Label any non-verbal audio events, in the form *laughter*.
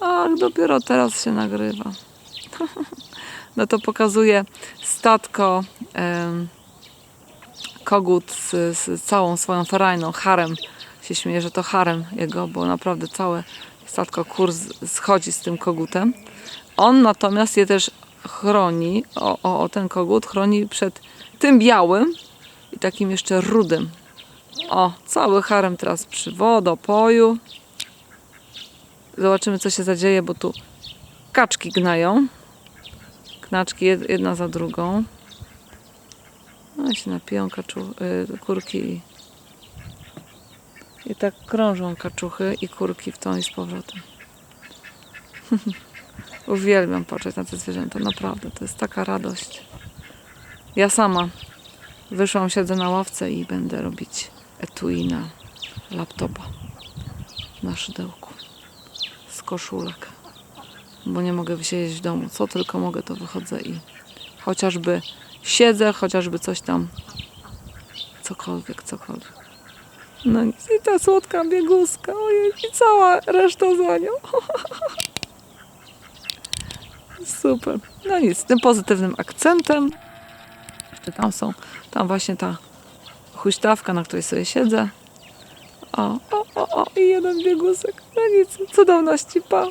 Ach, dopiero teraz się nagrywa. *laughs* No to pokazuje statko kogut z, z całą swoją ferajną, harem. Się śmieję, że to harem jego, bo naprawdę całe statko kur schodzi z tym kogutem. On natomiast je też chroni, o, o, o ten kogut chroni przed tym białym i takim jeszcze rudym. O, cały harem teraz przy wodopoju. Zobaczymy, co się zadzieje, bo tu kaczki gnają. Knaczki jed- jedna za drugą. No i się napiją kaczu, y, kurki i, i tak krążą kaczuchy i kurki w tą i z powrotem. *laughs* Uwielbiam patrzeć na te zwierzęta, naprawdę, to jest taka radość. Ja sama wyszłam, siedzę na ławce i będę robić etui na laptopa na szydełku koszulek, bo nie mogę wysiedzieć w domu. Co tylko mogę, to wychodzę i chociażby siedzę, chociażby coś tam, cokolwiek, cokolwiek. No nic, i ta słodka bieguska, ojej, i cała reszta za nią. *laughs* Super. No nic, tym pozytywnym akcentem. Tam są, tam właśnie ta huśtawka, na której sobie siedzę. O, o, o, o, i jeden biegusek. No cudowności, pa.